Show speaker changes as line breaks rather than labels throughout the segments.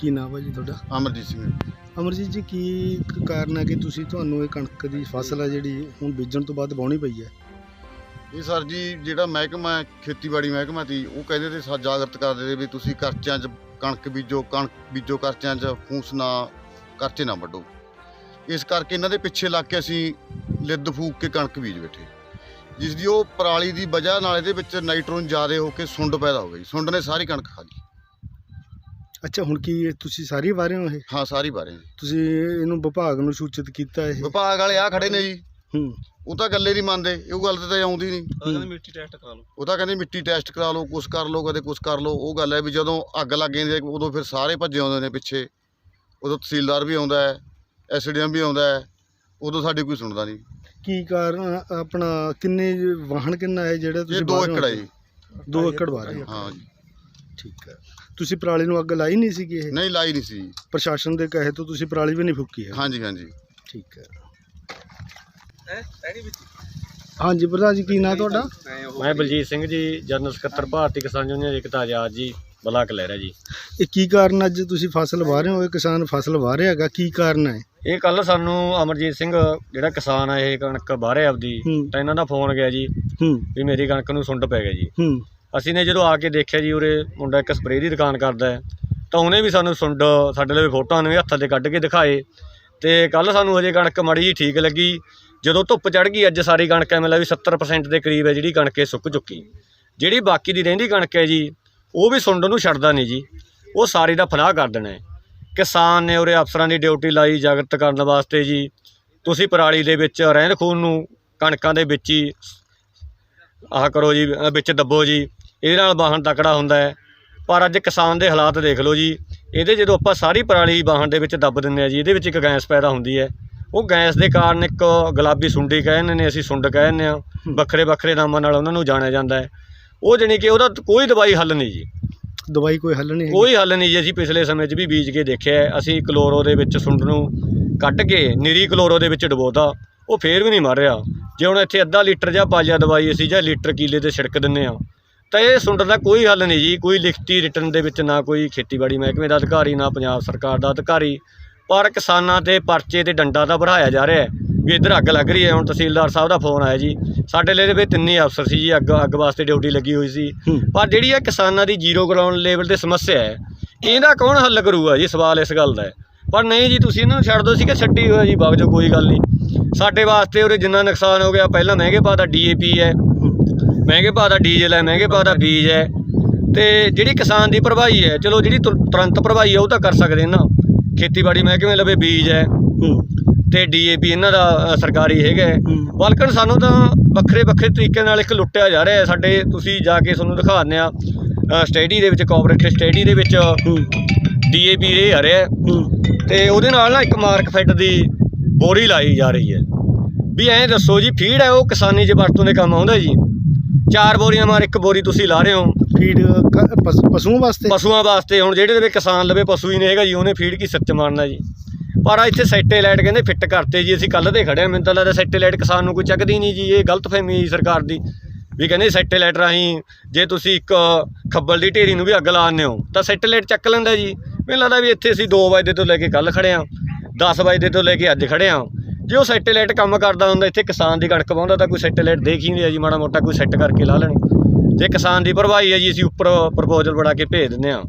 ਕੀ ਨਾਮ ਹੈ ਜੀ ਤੁਹਾਡਾ?
ਅਮਰਜੀਤ ਸਿੰਘ।
ਅਮਰਜੀਤ ਜੀ ਕੀ ਕਾਰਨ ਹੈ ਕਿ ਤੁਸੀਂ ਤੁਹਾਨੂੰ ਇਹ ਕਣਕ ਦੀ ਫਸਲ ਹੈ ਜਿਹੜੀ ਹੁਣ ਬੀਜਣ ਤੋਂ ਬਾਅਦ ਵਾਹੁਣੀ ਪਈ ਹੈ?
ਇਹ ਸਰ ਜੀ ਜਿਹੜਾ ਮਹਿਕਮਾ ਖੇਤੀਬਾੜੀ ਮਹਿਕਮਾ ਸੀ ਉਹ ਕਹਿੰਦੇ ਤੇ ਸਾ ਜਾਗਰਤ ਕਰਦੇ ਤੇ ਵੀ ਤੁਸੀਂ ਕਰਚਿਆਂ 'ਚ ਕਣਕ ਬੀਜੋ ਕਣਕ ਬੀਜੋ ਕਰਚਿਆਂ 'ਚ ਫੂਸ ਨਾ ਕਰਚੇ ਨਾ ਵੱਢੋ। ਇਸ ਕਰਕੇ ਇਹਨਾਂ ਦੇ ਪਿੱਛੇ ਲੱਗ ਕੇ ਅਸੀਂ ਲਿੱਦ ਫੂਕ ਕੇ ਕਣਕ ਬੀਜ ਬੈਠੇ। ਜਿਸ ਦੀ ਉਹ ਪਰਾਲੀ ਦੀ ਵਜ੍ਹਾ ਨਾਲ ਇਹਦੇ ਵਿੱਚ ਨਾਈਟ੍ਰੋਜਨ ਜ਼ਿਆਦਾ ਹੋ ਕੇ ਸੁੰਡ ਪੈਦਾ ਹੋ ਗਈ। ਸੁੰਡ ਨੇ ਸਾਰੀ ਕਣਕ ਖਾ ਲਈ।
ਅੱਛਾ ਹੁਣ ਕੀ ਇਹ ਤੁਸੀਂ ਸਾਰੀ ਵਾਰੇ ਹੋ ਇਹ?
ਹਾਂ ਸਾਰੀ ਬਾਰੇ
ਤੁਸੀਂ ਇਹਨੂੰ ਵਿਭਾਗ ਨੂੰ ਸੂਚਿਤ ਕੀਤਾ ਇਹ?
ਵਿਭਾਗ ਵਾਲੇ ਆ ਖੜੇ ਨੇ ਜੀ।
ਹੂੰ।
ਉਹ ਤਾਂ ਗੱਲੇ ਨਹੀਂ ਮੰਨਦੇ ਇਹ ਗੱਲ ਤੇ ਤਾਂ ਆਉਂਦੀ ਨਹੀਂ।
ਹੂੰ।
ਮਿੱਟੀ ਟੈਸਟ ਕਰਾ ਲਓ।
ਉਹ ਤਾਂ ਕਹਿੰਦੇ ਮਿੱਟੀ ਟੈਸਟ ਕਰਾ ਲਓ ਕੁਛ ਕਰ ਲਓ ਕਦੇ ਕੁਛ ਕਰ ਲਓ। ਉਹ ਗੱਲ ਹੈ ਵੀ ਜਦੋਂ ਅੱਗ ਲੱਗ ਜਾਂਦੀ ਹੈ ਉਦੋਂ ਫਿਰ ਸਾਰੇ ਭੱਜੇ ਆਉਂਦੇ ਨੇ ਪਿੱਛੇ। ਉਦੋਂ ਤਹਿਸੀਲਦਾਰ ਵੀ ਆਉਂਦਾ ਹੈ ਐਸਡੀਐਮ ਵੀ ਆਉਂਦਾ ਹੈ। ਉਦੋਂ ਸਾਡੀ ਕੋਈ ਸੁਣਦਾ ਨਹੀਂ।
ਕੀ ਕਾਰਨ ਆਪਣਾ ਕਿੰਨੇ ਵਾਹਣ ਕਿੰਨਾ ਹੈ ਜਿਹੜਾ
ਇਹ
ਤੁਸੀਂ
2
ਵਾਹ ਰਹੇ
ਏਕੜ ਹੈ? ਜੀ।
ਦੋ ਏਕੜ ਵਾਰੇ ਹੋ।
ਹਾਂ ਜੀ।
ਠੀਕ ਹੈ। ਤੁਸੀਂ ਪਰਾਲੀ ਨੂੰ ਅੱਗ ਲਾਈ ਨਹੀਂ ਸੀਗੀ ਇਹ?
ਨਹੀਂ ਲਾਈ ਨਹੀਂ ਸੀ।
ਪ੍ਰਸ਼ਾਸਨ ਦੇ ਕਹੇ ਤੋਂ ਤੁਸੀਂ ਪਰਾਲੀ ਵੀ ਨਹੀਂ ਫੁੱਕੀ ਹੈ?
ਹਾਂਜੀ ਹਾਂਜੀ।
ਠੀਕ ਹੈ।
ਹੈ ਐਣੀ ਵਿੱਚ
ਹਾਂਜੀ ਪ੍ਰਧਾਨ ਜੀ ਕੀ ਨਾਂ ਤੁਹਾਡਾ?
ਮੈਂ ਬਲਜੀਤ ਸਿੰਘ ਜੀ ਜਨਰਲ ਸਕੱਤਰ ਭਾਰਤੀ ਕਿਸਾਨ ਯੂਨੀਅਨ ਏਕਤਾ ਆਜ਼ਾਦ ਜੀ। ਬਲਾਕ ਲਹਿਰਾ ਜੀ।
ਇਹ ਕੀ ਕਾਰਨ ਅੱਜ ਤੁਸੀਂ ਫਸਲ ਵਾਹ ਰਹੇ ਹੋ ਇਹ ਕਿਸਾਨ ਫਸਲ ਵਾਹ ਰਿਹਾ ਹੈਗਾ ਕੀ ਕਾਰਨ ਹੈ
ਇਹ? ਕੱਲ ਸਾਨੂੰ ਅਮਰਜੀਤ ਸਿੰਘ ਜਿਹੜਾ ਕਿਸਾਨ ਆ ਇਹ ਕਣਕ ਬਾਹਰੇ ਆਪਦੀ
ਹੂੰ।
ਤਾਂ ਇਹਨਾਂ ਦਾ ਫੋਨ ਗਿਆ ਜੀ
ਹੂੰ।
ਵੀ ਮੇਰੀ ਕਣਕ ਨੂੰ ਸੁੰਡ ਪੈ ਗਿਆ ਜੀ।
ਹੂੰ।
ਅਸੀਂ ਨੇ ਜਦੋਂ ਆ ਕੇ ਦੇਖਿਆ ਜੀ ਉਰੇ ਮੁੰਡਾ ਇੱਕ ਸਪਰੇਅ ਦੀ ਦੁਕਾਨ ਕਰਦਾ ਹੈ ਤਾਂ ਉਹਨੇ ਵੀ ਸਾਨੂੰ ਸੁੰਡ ਸਾਡੇ ਲਈ ਫੋਟੋਆਂ ਨੇ ਹੱਥਾਂ ਤੇ ਕੱਢ ਕੇ ਦਿਖਾਏ ਤੇ ਕੱਲ ਸਾਨੂੰ ਹਜੇ ਕਣਕ ਮਾੜੀ ਜੀ ਠੀਕ ਲੱਗੀ ਜਦੋਂ ਧੁੱਪ ਚੜ ਗਈ ਅੱਜ ਸਾਰੀ ਕਣਕ ਐਵੇਂ ਲੱਗੀ 70% ਦੇ ਕਰੀਬ ਹੈ ਜਿਹੜੀ ਕਣਕ ਇਹ ਸੁੱਕ ਚੁੱਕੀ। ਜਿਹੜੀ ਬਾਕੀ ਦੀ ਰਹਿੰਦੀ ਕਣਕ ਹੈ ਜੀ ਉਹ ਵੀ ਸੁੰਡ ਨੂੰ ਛੱਡਦਾ ਨਹੀਂ ਜੀ। ਉਹ ਸਾਰੀ ਦਾ ਫਨਾਹ ਕਰ ਦੇਣਾ ਹੈ। ਕਿਸਾਨ ਨੇ ਉਰੇ ਅਫਸਰਾਂ ਦੀ ਡਿਊਟੀ ਲਾਈ ਜਾਗਰਤ ਕਰਨ ਵਾਸਤੇ ਜੀ। ਤੁਸੀਂ ਪਰਾਲੀ ਦੇ ਵਿੱਚ ਰਹਿੰਦ ਖੂਨ ਨੂੰ ਕਣਕਾਂ ਦੇ ਵਿੱਚ ਹੀ ਆਹ ਕਰੋ ਜੀ ਵਿੱਚ ਦੱਬੋ ਜੀ। ਇਹਦੇ ਨਾਲ ਵਾਹਣ ਤਕੜਾ ਹੁੰਦਾ ਹੈ। ਪਰ ਅੱਜ ਕਿਸਾਨ ਦੇ ਹਾਲਾਤ ਦੇਖ ਲਓ ਜੀ। ਇਹਦੇ ਜਦੋਂ ਆਪਾਂ ਸਾਰੀ ਪਰਾਲੀ ਵਾਹਣ ਦੇ ਵਿੱਚ ਦੱਬ ਦਿੰਦੇ ਆ ਜੀ ਇਹਦੇ ਵਿੱਚ ਇੱਕ ਗੈਸ ਪੈਦਾ ਹੁੰਦੀ ਹੈ। ਉਹ ਗੈਸ ਦੇ ਕਾਰਨ ਇੱਕ ਗੁਲਾਬੀ ਸੁੰਡੀ ਕਹਿੰਦੇ ਨੇ ਅਸੀਂ ਸੁੰਡ ਕਹਿੰਦੇ ਆ ਵੱਖਰੇ ਵੱਖਰੇ ਨਾਮਾਂ ਨਾਲ ਉਹਨਾਂ ਨੂੰ ਜਾਣਿਆ ਜਾਂਦਾ ਹੈ। ਉਹ ਜਾਣੀ ਕਿ ਉਹਦਾ ਕੋਈ ਦਵਾਈ ਹੱਲ ਨਹੀਂ ਜੀ।
ਦਵਾਈ ਕੋਈ ਹੱਲ ਨਹੀਂ
ਕੋਈ ਹੱਲ ਨਹੀਂ ਜੀ। ਅਸੀਂ ਪਿਛਲੇ ਸਮੇਂ 'ਚ ਵੀ ਬੀਜ ਕੇ ਦੇਖਿਆ ਹੈ। ਅਸੀਂ ਕਲੋਰੋ ਦੇ ਵਿੱਚ ਸੁੰਡ ਨੂੰ ਕੱਢ ਕੇ ਨਿਰੀ ਕਲੋਰੋ ਦੇ ਵਿੱਚ ਡਬੋਤਾ। ਉਹ ਫੇਰ ਵੀ ਨਹੀਂ ਮਰ ਰਿਹਾ। ਜੇ ਹੁਣ ਇੱਥੇ ਅੱਧਾ ਲੀਟਰ ਜਾਂ ਪਾਜਾ ਦਵਾਈ ਅਸੀਂ ਜਾਂ ਲੀਟਰ ਕੀਲੇ ਤੇ ਛਿੜਕ ਦਿੰਨੇ ਆ ਤਾਂ ਇਹ ਸੁੰਡ ਦਾ ਕੋਈ ਹੱਲ ਨਹੀਂ ਜੀ। ਕੋਈ ਲਿਖਤੀ ਰਿਟਰਨ ਦੇ ਵਿੱਚ ਨਾ ਕੋਈ ਖੇਤੀਬਾੜੀ ਮਹਿਕਮੇ ਦਾ ਅਧਿਕਾਰੀ ਨਾ ਪੰਜਾਬ ਸਰਕਾਰ ਦਾ ਅਧਿਕਾਰੀ। ਪਰ ਕਿਸਾਨਾਂ ਤੇ ਪਰਚੇ ਤੇ ਡੰਡਾ ਤਾਂ ਵਧਾਇਆ ਜਾ ਰਿਹਾ ਹੈ। ਵੀ ਇੱਧਰ ਅੱਗ ਲੱਗ ਰਹੀ ਹੈ। ਹੁਣ ਤਹਿਸੀਲਦਾਰ ਸਾਹਿਬ ਦਾ ਫੋਨ ਆਇਆ ਜੀ। ਸਾਡੇ ਲਈ ਦੇ ਵਿੱਚ ਤਿੰਨੇ ਅਫਸਰ ਸੀ ਜੀ ਅੱਗ ਅੱਗ ਵਾਸਤੇ ਡਿਊਟੀ ਲੱਗੀ ਹੋਈ ਸੀ। ਪਰ ਜਿਹੜੀ ਇਹ ਕਿਸਾਨਾਂ ਦੀ ਜ਼ੀਰੋ ਗਰਾਊਂਡ ਲੈਵਲ ਤੇ ਸਮੱਸਿਆ ਹੈ ਇਹਦਾ ਕੌਣ ਹੱਲ ਕਰੂਗਾ ਜੀ ਸਵਾਲ ਇਸ ਗੱਲ ਦਾ ਹੈ। ਪਰ ਨਹੀਂ ਜੀ ਤੁਸੀਂ ਇਹਨਾਂ ਨੂੰ ਛੱਡ ਦਿਓ ਸੀ ਕਿ ਛੱਡੀ ਹੋਇਆ ਜੀ ਜਾਓ ਕੋਈ ਗੱਲ ਨਹੀਂ। ਸਾਡੇ ਵਾਸਤੇ ਉਹਦੇ ਜਿੰਨਾ ਨੁਕਸਾਨ ਹੋ ਗਿਆ ਪਹਿਲਾਂ ਮਹਿੰਗੇ ਭਾਅ ਦਾ ਡੀਏਪੀ ਹੈ। ਮਹਿੰਗੇ ਭਾਅ ਦਾ ਡੀਜ਼ਲ ਹੈ ਮਹਿੰਗੇ ਭਾਅ ਦਾ ਬੀਜ ਹੈ। ਤੇ ਜਿਹੜੀ ਕਿਸਾਨ ਦੀ ਭਰਵਾਈ ਹੈ ਚਲੋ ਜਿਹੜੀ ਤੁਰ- ਤੁਰੰਤ ਭਰਵਾਈ ਹੈ ਉਹ ਤਾਂ ਕਰ ਸਕਦੇ ਨਾ ਖੇਤੀਬਾੜੀ ਮਹਿਕਮੇ ਲਵੇ ਬੀਜ ਹੂੰ। ਤੇ ਡੀਏਪੀ ਇਹਨਾਂ ਦਾ ਸਰਕਾਰੀ ਹੈਗਾ। ਬਲਕਿ ਸਾਨੂੰ ਤਾਂ ਵੱਖਰੇ ਵੱਖਰੇ ਤਰੀਕੇ ਨਾਲ ਇੱਕ ਲੁੱਟਿਆ ਜਾ ਰਿਹਾ ਸਾਡੇ ਤੁਸੀਂ ਜਾ ਕੇ ਤੁਹਾਨੂੰ ਦਿਖਾ ਦਿੰਦੇ ਆ ਸਟੱਡੀ ਦੇ ਵਿੱਚ ਕੋਆਪਰੇਟਿਵ ਸਟੱਡੀ ਦੇ ਵਿੱਚ ਡੀਏਪੀ ਰੇ ਆ ਰਿਹਾ ਤੇ ਉਹਦੇ ਨਾਲ ਨਾ ਇੱਕ ਮਾਰਕ ਫਿੱਟ ਦੀ ਬੋਰੀ ਲਾਈ ਜਾ ਰਹੀ ਹੈ। ਵੀ ਐਂ ਦੱਸੋ ਜੀ ਫੀਡ ਹੈ ਉਹ ਕਿਸਾਨੀ 'ਚ ਵਰਤੋਂ ਦੇ ਕੰਮ ਆਉਂਦਾ ਜੀ? ਚਾਰ ਬੋਰੀਆਂ ਮਾਰ ਇੱਕ ਬੋਰੀ ਤੁਸੀਂ ਲਾ ਰਹੇ ਹੋ।
ਫੀਡ ਪਸ਼ੂਆਂ ਵਾਸਤੇ?
ਪਸ਼ੂਆਂ ਵਾਸਤੇ ਹੁਣ ਜਿਹੜੇ ਦੇ ਵਿੱਚ ਕਿਸਾਨ ਲਵੇ ਪਸ਼ੂ ਹੀ ਨਹੀਂ ਹੈਗਾ ਜੀ ਉਹਨੇ ਫੀਡ ਕੀ ਸੱਚ ਮਾਰਨਾ ਜੀ? ਪਰ ਆ ਇੱਥੇ ਸੈਟੇਲਾਈਟ ਕਹਿੰਦੇ ਫਿੱਟ ਕਰਤੇ ਜੀ, ਅਸੀਂ ਕੱਲ ਦੇ ਖੜੇ ਆ ਮੈਨੂੰ ਤਾਂ ਲੱਗਦਾ ਸੈਟੇਲਾਈਟ ਕਿਸਾਨ ਨੂੰ ਕੋਈ ਚੱਕਦੀ ਨਹੀਂ ਜੀ, ਇਹ ਗਲਤ ਫਹਿਮੀ ਸਰਕਾਰ ਦੀ। ਵੀ ਕਹਿੰਦੇ ਸੈਟੇਲਾਈਟ ਰਾਹੀਂ ਜੇ ਤੁਸੀਂ ਇੱਕ ਖੱਬਲ ਦੀ ਢੇਰੀ ਨੂੰ ਵੀ ਅੱਗ ਲਾਉਂਦੇ ਹੋ, ਤਾਂ ਸੈਟੇਲਾਈਟ ਚੱਕ ਲੈਂਦਾ ਜੀ। ਮੈਨੂੰ ਲੱਗਦਾ ਵੀ ਇੱਥੇ ਅਸੀਂ 2 ਵਜੇ ਤੋਂ ਲੈ ਕੇ ਕੱਲ ਖੜੇ ਆ 10 ਵਜੇ ਤੋਂ ਲੈ ਕੇ ਅੱਜ ਖੜੇ ਆ ਜੇ ਉਹ ਸੈਟੇਲਾਈਟ ਕੰਮ ਕਰਦਾ ਹੁੰਦਾ, ਇੱਥੇ ਕਿਸਾਨ ਦੀ ਕਣਕ ਪਾਉਂਦਾ ਤਾਂ ਕੋਈ ਸੈਟੇਲਾਈਟ ਦੇਖ ਹੀ ਨਹੀਂ ਰਿਹਾ ਜੀ, ਮਾੜਾ ਮੋਟਾ ਕੋਈ ਸੈੱਟ ਕਰਕੇ ਲਾ ਲੈਣ। ਜੇ ਕਿਸਾਨ ਦੀ ਭਰਵਾਈ ਹੈ ਜੀ, ਅਸੀਂ ਉੱਪਰ ਪ੍ਰਪੋਜ਼ਲ ਬਣਾ ਕੇ ਭੇਜ ਦਿੰਦੇ ਆ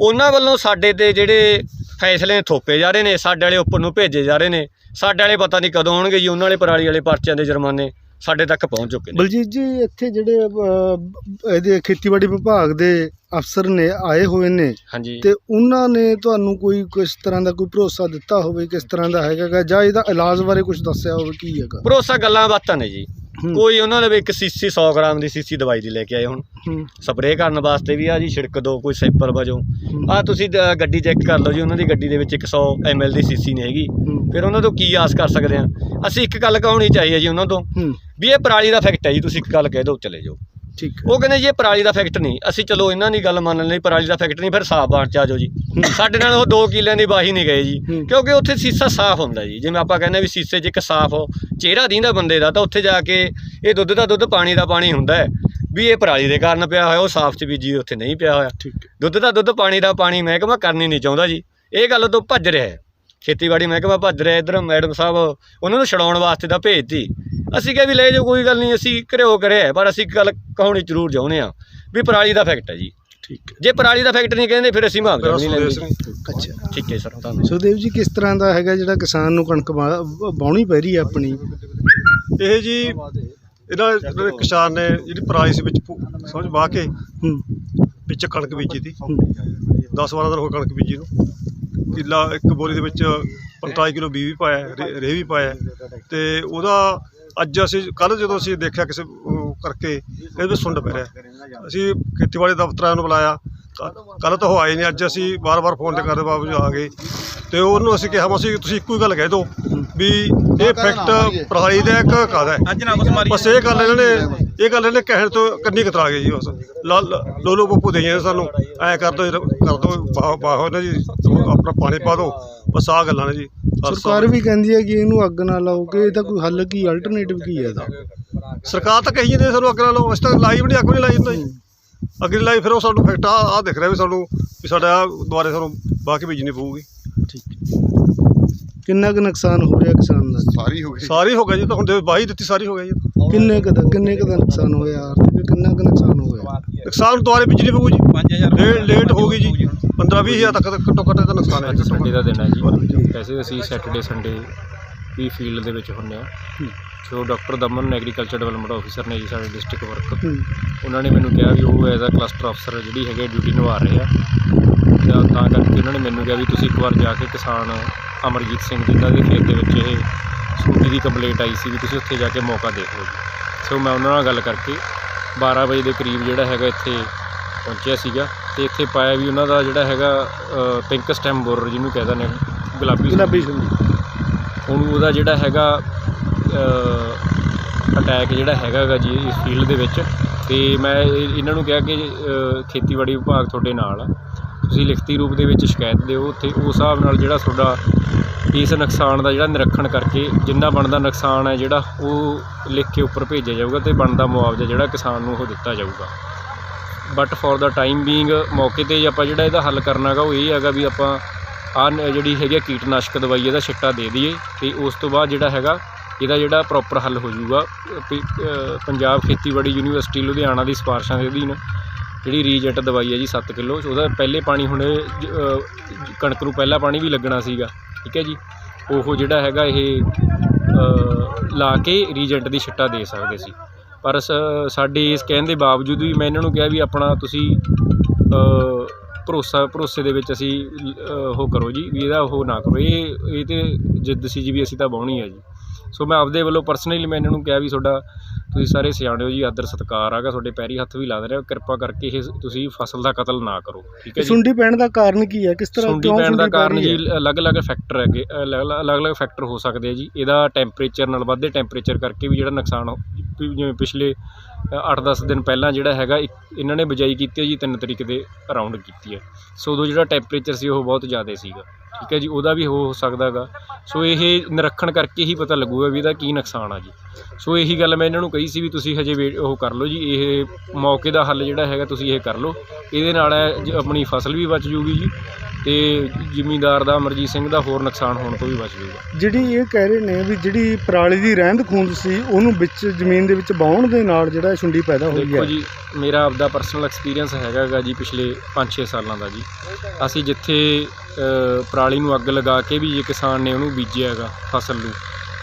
ਉਹਨਾਂ ਵੱਲੋਂ ਸਾਡੇ ਤੇ ਜਿਹੜੇ ਫੈਸਲੇ ਥੋਪੇ ਜਾ ਰਹੇ ਨੇ, ਸਾਡੇ ਵਾਲੇ ਉੱਪਰ ਨੂੰ ਭੇਜੇ ਜਾ ਰਹੇ ਨੇ। ਸਾਡੇ ਵਾਲੇ ਪਤਾ ਨਹੀਂ ਕਦੋਂ ਆਉਣਗੇ ਜੀ, ਉਹਨਾਂ ਵਾਲੇ ਪਰਾਲੀ ਵਾਲੇ ਪਰਚਿਆਂ ਦੇ ਜੁਰਮਾਨੇ। ਸਾਡੇ ਤੱਕ ਪਹੁੰਚ ਚੁੱਕੇ ਨੇ।
ਬਲਜੀਤ ਜੀ ਇੱਥੇ ਜਿਹੜੇ ਅਹ, ਇਹਦੇ ਖੇਤੀਬਾੜੀ ਵਿਭਾਗ ਦੇ ਅਫਸਰ ਨੇ ਆਏ ਹੋਏ ਨੇ
ਹਾਂਜੀ।
ਤੇ ਉਹਨਾਂ ਨੇ ਤੁਹਾਨੂੰ ਕੋਈ ਕਿਸ ਤਰ੍ਹਾਂ ਦਾ ਕੋਈ ਭਰੋਸਾ ਦਿੱਤਾ ਹੋਵੇ ਕਿਸ ਤਰ੍ਹਾਂ ਦਾ ਹੈਗਾ ਗਾ, ਜਾਂ ਇਹਦਾ ਇਲਾਜ ਬਾਰੇ ਕੁਝ ਦੱਸਿਆ ਹੋਵੇ ਕੀ ਹੈਗਾ?
ਭਰੋਸਾ ਗੱਲਾਂ ਬਾਤਾਂ ਨੇ ਜੀ।
ਹੂੰ।
ਕੋਈ ਉਹਨਾਂ ਵੀ ਇੱਕ ਸੀਸੀ 100 ਗ੍ਰਾਮ ਦੀ ਸੀਸੀ ਦਵਾਈ ਦੀ ਲੈ ਕੇ ਆਏ ਹੁਣ।
ਹੂੰ।
ਸਪਰੇਅ ਕਰਨ ਵਾਸਤੇ ਵੀ ਆ ਜੀ ਛਿੜਕ ਦੋ ਕੋਈ ਸੈਂਪਲ ਵਜੋਂ।
ਹੂੰ।
ਆ ਤੁਸੀਂ ਦ- ਗੱਡੀ ਚੈੱਕ ਕਰ ਲਓ ਜੀ ਉਹਨਾਂ ਦੀ ਗੱਡੀ ਦੇ ਵਿੱਚ 100 ml ਦੀ ਸੀਸੀ ਨਹੀਂ ਹੈਗੀ।
ਹੂੰ।
ਫਿਰ ਉਹਨਾਂ ਤੋਂ ਕੀ ਆਸ ਕਰ ਸਕਦੇ ਆ? ਅਸੀਂ ਇੱਕ ਗੱਲ ਕਹਾਉਣੀ ਚਾਹੀਏ ਜੀ ਉਹਨਾਂ ਤੋਂ।
ਹੂੰ।
ਵੀ ਇਹ ਪਰਾਲੀ ਦਾ ਫੈਕਟ ਹੈ ਜੀ ਤੁਸੀਂ ਇੱਕ ਗੱਲ ਕਹਿ ਦਿਓ ਚਲੇ ਜਾਓ।
ਠੀਕ
ਉਹ ਕਹਿੰਦੇ ਜੀ ਇਹ ਪਰਾਲੀ ਦਾ ਫੈਕਟ ਨਹੀਂ। ਅਸੀਂ ਚਲੋ ਇਹਨਾਂ ਦੀ ਗੱਲ ਮੰਨ ਲਈ ਪਰਾਲੀ ਦਾ ਫੈਕਟ ਨਹੀਂ ਫਿਰ ਸਾਫ਼ ਬਾਣ ਚ ਆ ਜਾਓ ਜੀ। ਸਾਡੇ ਨਾਲ ਉਹ 2 ਕਿੱਲਿਆਂ ਦੀ ਵਾਹੀ ਨਹੀਂ ਗਏ ਜੀ। ਕਿਉਂਕਿ ਉੱਥੇ ਸੀਸਾ ਸਾਫ਼ ਹੁੰਦਾ ਜੀ। ਜਿਵੇਂ ਆਪਾਂ ਕਹਿੰਦੇ ਵੀ ਸੀਸੇ 'ਚ ਇੱਕ ਸਾਫ਼ ਚਿਹਰਾ ਦੀਂਦਾ ਬੰਦੇ ਦਾ ਤਾਂ ਉੱਥੇ ਜਾ ਕੇ ਇਹ ਦੁੱਧ ਦਾ ਦੁੱਧ ਪਾਣੀ ਦਾ ਪਾਣੀ ਹੁੰਦਾ ਹੈ ਵੀ ਇਹ ਪਰਾਲੀ ਦੇ ਕਾਰਨ ਪਿਆ ਹੋਇਆ ਉਹ ਸਾਫ਼ ਚ ਬੀਜੀ ਉੱਥੇ ਨਹੀਂ ਪਿਆ ਹੋਇਆ। ਦੁੱਧ ਦਾ ਦੁੱਧ ਪਾਣੀ ਦਾ ਪਾਣੀ ਮਹਿਕਮਾ ਕਰਨੀ ਨਹੀਂ ਚਾਹੁੰਦਾ ਜੀ। ਇਹ ਗੱਲ ਤੋਂ ਭੱਜ ਰਿਹਾ ਹੈ। ਖੇਤੀਬਾੜੀ ਮਹਿਕਮਾ ਭੱਜ ਰਿਹਾ ਇਧਰ ਮੈਡਮ ਸਾਹਿਬ ਉਹਨਾਂ ਨੂੰ ਛਡਾਉਣ ਵਾਸਤੇ ਤਾਂ ਭੇਜਤੀ। ਅਸੀਂ ਕਿਹਾ ਵੀ ਲੈ ਜਾਓ ਕੋਈ ਗੱਲ ਨਹੀਂ ਅਸੀਂ ਘਰਿਓ ਕਰਿਆ ਪਰ ਅਸੀਂ ਇੱਕ ਗੱਲ ਕਹਾਉਣੀ ਜ਼ਰੂਰ ਚਾਹੁੰਦੇ ਆ ਵੀ ਪਰਾਲੀ ਦਾ ਫੈਕਟ ਹੈ ਜੀ।
ਠੀਕ
ਜੇ ਪਰਾਲੀ ਦਾ ਫੈਕਟ ਨਹੀਂ ਕਹਿੰਦੇ ਫਿਰ ਅਸੀਂ ਵੀ ਨਹੀਂ ਲੈਂਦੇ।
ਅੱਛਾ
ਠੀਕ ਹੈ ਸਰ ਤੁਹਾਨੂੰ
ਸੁਖਦੇਵ ਜੀ ਕਿਸ ਤਰ੍ਹਾਂ ਦਾ ਹੈਗਾ ਜਿਹੜਾ ਕਿਸਾਨ ਨੂੰ ਕਣਕ ਬਾਉਣੀ ਪੈ ਰਹੀ ਹੈ ਆਪਣੀ?
ਇਹ ਜੀ ਜਿਹੜੇ ਕਿਸਾਨ ਨੇ ਜਿਹੜੀ ਪਰਾਲੀ ਸੀ ਵਿੱਚ ਸਮਝ ਕੇ
ਹੂੰ।
ਵਿੱਚ ਕਣਕ ਬੀਜੀ
ਹੂੰ।
10 12 ਦਿਨ ਹੋ ਕਣਕ ਬੀਜੀ ਨੂੰ। ਕਿੱਲਾ ਇੱਕ ਬੋਰੀ ਦੇ ਵਿੱਚ 45 ਕਿਲੋ ਬੀ ਵੀ ਪਾਇਆ ਰੇ- ਰੇਹ ਵੀ ਪਾਇਆ। ਤੇ ਉਹਦਾ ਅੱਜ ਅਸੀਂ ਕੱਲ ਜਦੋਂ ਅਸੀਂ ਦੇਖਿਆ ਕਿਸੇ ਉਹ ਕਰਕੇ ਇਹਦੇ ਵਿੱਚ ਸੁੰਡ ਪੈ ਰਿਹਾ। ਅਸੀਂ ਖੇਤੀਬਾੜੀ ਦਫ਼ਤਰਾਂ ਨੂੰ ਬੁਲਾਇਆ। ਕੱਲ ਤਾਂ ਉਹ ਆਏ ਨਹੀਂ ਅੱਜ ਅਸੀਂ ਵਾਰ-ਵਾਰ ਫੋਨ ਤੇ ਕਰਦੇ ਬਾਬੂ ਜੀ ਆ ਗਏ। ਤੇ ਉਹਨੂੰ ਅਸੀਂ ਕਿਹਾ ਅਸੀਂ ਤੁਸੀਂ ਇੱਕੋ ਹੀ ਗੱਲ ਕਹਿ ਦਿਓ ਵੀ ਇਹ ਫੈਕਟ ਪਰਾਲੀ ਦਾ ਇੱਕ ਕਾਦਾ ਹੈ।
ਅੱਜ ਨਾ ਕੁਛ ਮਾਰੀ
ਬਸ ਇਹ ਗੱਲ ਇਹਨਾਂ ਨੇ ਇਹ ਗੱਲ ਇਹਨੇ ਕਹਿਣ ਤੋਂ ਕੰਨੀ ਕਤਰਾ ਗਏ ਜੀ ਬਸ। ਲਾ- ਲਾ- ਪੱਪੂ ਦੇਈਆਂ ਸਾਨੂੰ। ਐ ਕਰ ਦੋ ਕਰ ਦੋ ਬਾਹ ਨਾ ਜੀ ਆਪਣਾ ਪਾਣੀ ਪਾ ਦੋ। ਬਸ ਆ ਗੱਲਾਂ ਨੇ ਜੀ।
ਸਰਕਾਰ ਵੀ ਕਹਿੰਦੀ ਹੈ ਕਿ ਇਹਨੂੰ ਅੱਗ ਨਾ ਲਾਓਗੇ ਇਹ ਤਾਂ ਕੋਈ ਹੱਲ ਕੀ ਅਲਟਰਨੇਟਿਵ ਕੀ ਹੈ ਇਹਦਾ?
ਸਰਕਾਰ ਤਾਂ ਕਹੀ ਜਾਂਦੀ ਹੈ ਸਾਨੂੰ ਅੱਗ ਨਾਲ ਲਓ। ਅਸੀਂ ਤਾਂ ਲਾਈ ਵੀ ਨਹੀਂ ਅੱਗ ਨਹੀਂ ਲਾਈ ਹੁੰਦਾ ਜੀ ਅੱਗ ਨਹੀਂ ਲਾਈ ਫਿਰ ਉਹ ਸਾਨੂੰ ਫੈਕਟ ਆ ਆ ਦਿਖ ਰਿਹਾ ਵੀ ਸਾਨੂੰ ਵੀ ਸਾਡਾ ਦੁਬਾਰੇ ਸਾਨੂੰ ਬਾਕੀ ਬੀਜਣੀ ਪਊਗੀ।
ਠੀਕ। ਕਿੰਨਾ ਕੁ ਨੁਕਸਾਨ ਹੋ ਰਿਹਾ ਕਿਸਾਨ ਦਾ?
ਸਾਰੀ ਹੋ ਗਈ।
ਸਾਰੀ ਹੋ ਗਿਆ ਜੀ ਤਾਂ ਹੁਣ ਦੇ ਵਾਹੀ ਦਿੱਤੀ ਸਾਰੀ ਹੋ ਗਿਆ ਜੀ।
ਕਿੰਨੇ ਕੁ ਦਾ ਕਿੰਨੇ ਕੁ ਦਾ ਨੁਕਸਾਨ ਹੋਇਆ ਆਰਥਿਕ ਕਿੰਨਾ ਕੁ ਨੁਕਸਾਨ ਹੋਇਆ
ਨੁਕਸਾਨ ਦੁਬਾਰੇ ਬੀਜਣੀ ਪਊ ਜੀ।
5000
ਲੇਟ ਲੇਟ ਹੋ ਗਈ ਜੀ। 15 20 ਹਜ਼ਾਰ ਤੱਕ ਤਾਂ ਘੱਟੋ ਘੱਟ ਇਹਦਾ ਨੁਕਸਾਨ ਹੈ
ਅੱਜ ਸੰਡੇ ਦਾ ਦਿਨ ਹੈ ਜੀ। ਵੈਸੇ ਅਸੀਂ ਸੈਟਰਡੇ ਸੰਡੇ ਵੀ ਫੀਲਡ ਦੇ ਵਿੱਚ ਹੁੰਨੇ ਆ ਜੋ doctor Daman agriculture development officer ਨੇ ਜੀ ਸਾਡੇ ਡਿਸਟ੍ਰਿਕਟ ਵਰਕ
ਹੂੰ।
ਉਹਨਾਂ ਨੇ ਮੈਨੂੰ ਕਿਹਾ ਵੀ ਉਹ ਐਜ਼ ਅ ਕਲਸਟਰ ਅਫਸਰ ਜਿਹੜੀ ਹੈਗੇ ਡਿਊਟੀ ਨਿਭਾ ਰਹੇ ਆ। ਤਾਂ ਤਾਂ ਕਰਕੇ ਉਹਨਾਂ ਨੇ ਮੈਨੂੰ ਕਿਹਾ ਵੀ ਤੁਸੀਂ ਇੱਕ ਵਾਰ ਜਾ ਕੇ ਕਿਸਾਨ ਅਮਰਜੀਤ ਸਿੰਘ ਜਿਨ੍ਹਾਂ ਦੇ ਖੇਤ ਦੇ ਵਿੱਚ ਇਹ ਸੂਟੀ ਦੀ ਕੰਪਲੇਂਟ ਆਈ ਸੀ ਵੀ ਤੁਸੀਂ ਉੱਥੇ ਜਾ ਕੇ ਮੌਕਾ ਦੇਖ ਲਓ ਜੀ। ਸੋ ਮੈਂ ਉਹਨਾਂ ਨਾਲ ਗੱਲ ਕਰਕੇ 12 ਵਜੇ ਦੇ ਕਰੀਬ ਜਿਹੜਾ ਹੈਗਾ ਇੱਥੇ ਪਹੁੰਚਿਆ ਸੀਗਾ ਤੇ ਇੱਥੇ ਪਾਇਆ ਵੀ ਉਹਨਾਂ ਦਾ ਜਿਹੜਾ ਹੈਗਾ ਪਿੰਕ ਸਟੈਮ ਬੋਰਰ ਜਿਹਨੂੰ ਕਹਿੰਦੇ ਨੇ ਗੁਲਾਬੀ
ਗੁਲਾਬੀ ਸੁਣੀ
ਹੁਣ ਉਹਦਾ ਜਿਹੜਾ ਹੈਗਾ ਅਟੈਕ ਜਿਹੜਾ ਹੈਗਾ ਗਾ ਜੀ ਇਸ ਫੀਲਡ ਦੇ ਵਿੱਚ ਤੇ ਮੈਂ ਇਹ- ਇਹਨਾਂ ਨੂੰ ਕਿਹਾ ਕਿ ਖੇਤੀਬਾੜੀ ਵਿਭਾਗ ਤੁਹਾਡੇ ਨਾਲ ਆ। ਤੁਸੀਂ ਲਿਖਤੀ ਰੂਪ ਦੇ ਵਿੱਚ ਸ਼ਿਕਾਇਤ ਦਿਓ, ਉੱਥੇ ਉਸ ਹਿਸਾਬ ਨਾਲ ਜਿਹੜਾ ਤੁਹਾਡਾ ਇਸ ਨੁਕਸਾਨ ਦਾ ਜਿਹੜਾ ਨਿਰੀਖਣ ਕਰਕੇ ਜਿੰਨਾ ਬਣਦਾ ਨੁਕਸਾਨ ਹੈ ਜਿਹੜਾ ਉਹ ਲਿਖ ਕੇ ਉੱਪਰ ਭੇਜਿਆ ਜਾਊਗਾ ਤੇ ਬਣਦਾ ਮੁਆਵਜ਼ਾ ਜਿਹੜਾ ਕਿਸਾਨ ਨੂੰ ਉਹ ਦਿੱਤਾ ਜਾਊਗਾ। But for the time being ਮੌਕੇ ਤੇ ਆਪਾਂ ਜਿਹੜਾ ਇਹਦਾ ਹੱਲ ਕਰਨਾਗਾ ਉਹ ਇਹ ਹੈਗਾ ਵੀ ਆਪਾਂ ਆ ਜਿਹੜੀ ਹੈਗੀ ਆ ਕੀਟਨਾਸ਼ਕ ਦਵਾਈ, ਇਹਦਾ ਛਿੱਟਾ ਦੇ ਦਈਏ ਤੇ ਉਸ ਤੋਂ ਬਾਅਦ ਜਿਹੜਾ ਹੈਗਾ ਇਹਦਾ ਜਿਹੜਾ ਪ੍ਰੋਪਰ ਹੱਲ ਹੋ ਜਾਊਗਾ। ਪੰਜਾਬ ਖੇਤੀਬਾੜੀ ਯੂਨੀਵਰਸਿਟੀ ਲੁਧਿਆਣਾ ਦੀ ਸਿਫਾਰਸ਼ਾਂ ਦੇ ਅਧੀਨ ਜਿਹੜੀ ਰੀਜੈਂਟ ਦਵਾਈ ਹੈ ਜੀ 7 ਕਿਲੋ, ਉਹਦਾ ਪਹਿਲੇ ਪਾਣੀ ਹੁਣ ਜ- ਕਣਕ ਨੂੰ ਪਹਿਲਾ ਪਾਣੀ ਵੀ ਲੱਗਣਾ ਸੀਗਾ, ਠੀਕ ਹੈ ਜੀ? ਉਹ ਜਿਹੜਾ ਹੈਗਾ ਇਹ ਲਾ ਕੇ ਰੀਜੈਂਟ ਦੀ ਛਿੱਟਾ ਦੇ ਸਕਦੇ ਸੀ। ਪਰ ਸ- ਸਾਡੇ ਇਸ ਕਹਿਣ ਦੇ ਬਾਵਜੂਦ ਵੀ ਮੈਂ ਇਹਨਾਂ ਨੂੰ ਕਿਹਾ ਵੀ ਆਪਣਾ ਤੁਸੀਂ ਭਰੋਸਾ, ਭਰੋਸੇ ਦੇ ਵਿੱਚ ਅਸੀਂ ਉਹ ਕਰੋ ਜੀ, ਵੀ ਇਹਦਾ ਉਹ ਨਾ ਕਰੋ। ਇਹ ਇਹ ਤੇ ਜਿੱਦ ਸੀ ਜੀ ਵੀ ਅਸੀਂ ਤਾਂ ਵਾਹੁਣੀ ਆ ਜੀ। ਸੋ ਮੈਂ ਆਪਦੇ ਵੱਲੋਂ ਪਰਸਨਲੀ ਮੈਂ ਇਹਨਾਂ ਨੂੰ ਕਿਹਾ ਵੀ ਤੁਹਾਡਾ ਤੁਸੀਂ ਸਾਰੇ ਸਿਆਣੇ ਹੋ ਜੀ ਆਦਰ ਸਤਿਕਾਰ ਆਗਾ ਤੁਹਾਡੇ ਪੈਰੀ ਹੱਥ ਵੀ ਲਾ ਦੇ ਰਿਹਾ ਕਿਰਪਾ ਕਰਕੇ ਇਹ ਤੁਸੀਂ ਫਸਲ ਦਾ ਕਤਲ ਨਾ ਕਰੋ ਠੀਕ ਹੈ ਜੀ?
ਸੁੰਡੀ ਪੈਣ ਦਾ ਕਾਰਨ ਕੀ ਹੈ? ਕਿਸ ਤਰ੍ਹਾਂ
ਸੁੰਡੀ ਪੈਣ ਦਾ ਕਾਰਨ ਜੀ? ਅਲੱਗ-ਅਲੱਗ ਫੈਕਟਰ ਹੈਗੇ ਅਲੱਗ-ਅਲੱਗ ਫੈਕਟਰ ਹੋ ਸਕਦੇ ਆ ਜੀ। ਇਹਦਾ ਟੈਂਪਰੇਚਰ ਨਾਲ ਵੱਧਦੇ ਟੈਂਪਰੇਚਰ ਕਰਕੇ ਵੀ ਜਿਹੜਾ ਨੁਕਸਾਨ ਜਿਵੇਂ ਪਿਛਲੇ 8-10 ਦਿਨ ਪਹਿਲਾਂ ਜਿਹੜਾ ਹੈਗਾ, ਇੱਕ- ਇਹਨਾਂ ਨੇ ਬਿਜਾਈ ਕੀਤੀ ਹੈ ਜੀ 3 ਤਰੀਕ ਦੇ ਅਰਾਊਂਡ ਕੀਤੀ ਹੈ। ਸੋ ਉਦੋਂ ਜਿਹੜਾ ਟੈਂਪਰੇਚਰ ਸੀ, ਉਹ ਬਹੁਤ ਜ਼ਿਆਦਾ ਸੀਗਾ। ਠੀਕ ਹੈ ਜੀ, ਉਹਦਾ ਵੀ ਹੋ ਸਕਦਾਗਾ ਸੋ ਇਹ ਨਿਰੀਖਣ ਕਰਕੇ ਹੀ ਪਤਾ ਲੱਗੂਗਾ ਵੀ ਇਹਦਾ ਕੀ ਨੁਕਸਾਨ ਆ ਜੀ। ਸੋ ਇਹੀ ਗੱਲ ਮੈਂ ਇਹਨਾਂ ਨੂੰ ਕਹੀ ਸੀ ਵੀ ਤੁਸੀਂ ਹਜੇ ਵੇ ਉਹ ਕਰ ਲਓ ਜੀ, ਇਹ ਮੌਕੇ ਦਾ ਹੱਲ ਜਿਹੜਾ ਹੈਗਾ, ਤੁਸੀਂ ਇਹ ਕਰ ਲਓ। ਇਹਦੇ ਨਾਲ ਇਹ ਜ- ਆਪਣੀ ਫਸਲ ਵੀ ਬਚ ਜੂਗੀ ਜੀ। ਤੇ ਜ਼ਿਮੀਂਦਾਰ ਦਾ ਅਮਰਜੀਤ ਸਿੰਘ ਦਾ ਹੋਰ ਨੁਕਸਾਨ ਹੋਣ ਤੋਂ ਵੀ ਬਚ ਜੂਗਾ
ਜਿਹੜੀ ਇਹ ਕਹਿ ਰਹੇ ਨੇ ਵੀ ਜਿਹੜੀ ਪਰਾਲੀ ਦੀ ਰਹਿੰਦ ਖੂੰਦ ਸੀ ਉਹਨੂੰ ਵਿੱਚ ਜ਼ਮੀਨ ਦੇ ਵਿੱਚ ਵਾਹੁਣ ਦੇ ਨਾਲ ਜਿਹੜਾ ਸੁੰਡੀ ਪੈਦਾ ਹੋਈ
ਦੇਖੋ
ਹੈ।
ਜੀ ਮੇਰਾ ਆਪਦਾ ਪਰਸਨਲ ਐਕਸਪੀਰੀਅੰਸ ਹੈਗਾ ਗਾ ਜੀ ਪਿਛਲੇ 5-6 ਸਾਲਾਂ ਦਾ ਜੀ। ਅਸੀਂ ਜਿੱਥੇ ਅ, ਪਰਾਲੀ ਨੂੰ ਅੱਗ ਲਗਾ ਕੇ ਵੀ ਜੇ ਕਿਸਾਨ ਨੇ ਉਹਨੂੰ ਬੀਜਿਆ ਹੈਗਾ ਫਸਲ ਨੂੰ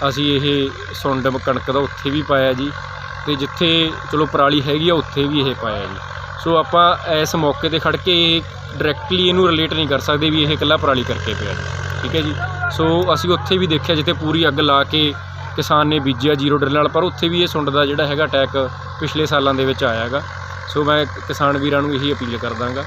ਅਸੀਂ ਇਹ ਸੁੰਡ ਕਣਕ ਦਾ ਉੱਥੇ ਵੀ ਪਾਇਆ ਜੀ ਤੇ ਜਿੱਥੇ ਚਲੋ ਪਰਾਲੀ ਹੈਗੀ ਆ ਉੱਥੇ ਵੀ ਇਹ ਪਾਇਆ ਜੀ। ਸੋ ਆਪਾਂ ਇਸ ਮੌਕੇ ਤੇ ਖੜ ਕੇ ਡਾਇਰੈਕਟਲੀ ਇਹਨੂੰ ਰਿਲੇਟ ਨਹੀਂ ਕਰ ਸਕਦੇ ਵੀ ਇਹ ਇਕੱਲਾ ਪਰਾਲੀ ਕਰਕੇ ਪਿਆ ਜੀ। ਠੀਕ ਹੈ ਜੀ? ਸੋ ਅਸੀਂ ਉੱਥੇ ਵੀ ਦੇਖਿਆ ਜਿੱਥੇ ਪੂਰੀ ਅੱਗ ਲਾ ਕੇ ਕਿਸਾਨ ਨੇ ਬੀਜਿਆ ਜੀਰੋ ਡਰਿਲ ਨਾਲ, ਪਰ ਉੱਥੇ ਵੀ ਇਹ ਸੁੰਡ ਦਾ ਜਿਹੜਾ ਹੈਗਾ ਅਟੈਕ ਪਿਛਲੇ ਸਾਲਾਂ ਦੇ ਵਿੱਚ ਆਇਆ ਹੈਗਾ। ਸੋ ਮੈਂ ਕਿਸਾਨ ਵੀਰਾਂ ਨੂੰ ਇਹੀ ਅਪੀਲ ਕਰਦਾਂਗਾ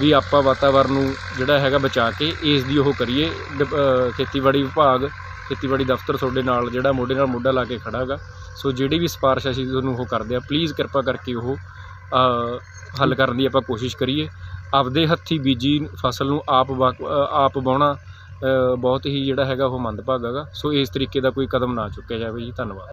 ਵੀ ਆਪਾਂ ਵਾਤਾਵਰਨ ਨੂੰ ਜਿਹੜਾ ਹੈਗਾ ਬਚਾ ਕੇ ਇਸ ਦੀ ਉਹ ਕਰੀਏ। ਡਿਪ- ਖੇਤੀਬਾੜੀ ਵਿਭਾਗ, ਖੇਤੀਬਾੜੀ ਦਫ਼ਤਰ ਤੁਹਾਡੇ ਨਾਲ ਜਿਹੜਾ ਮੋਢੇ ਨਾਲ ਮੋਢਾ ਲਾ ਕੇ ਖੜਾ ਹੈਗਾ। ਸੋ ਜਿਹੜੀ ਵੀ ਸਿਫਾਰਿਸ਼ ਅਸੀਂ ਤੁਹਾਨੂੰ ਉਹ ਕਰਦੇ ਆ ਪਲੀਜ਼ ਕਿਰਪਾ ਕਰਕੇ ਉਹ ਹੱਲ ਕਰਨ ਦੀ ਆਪਾਂ ਕੋਸ਼ਿਸ਼ ਕਰੀਏ। ਆਪਦੇ ਹੱਥੀ ਬੀਜੀ ਫਸਲ ਨੂੰ ਆਪ ਵਾ- ਆਪ ਵਾਹੁਣਾ ਬਹੁਤ ਹੀ ਜਿਹੜਾ ਹੈਗਾ ਉਹ ਮੰਦਭਾਗਾ ਗਾ ਸੋ ਇਸ ਤਰੀਕੇ ਦਾ ਕੋਈ ਕਦਮ ਨਾ ਚੁੱਕਿਆ ਜਾਵੇ ਜੀ। ਧੰਨਵਾਦ।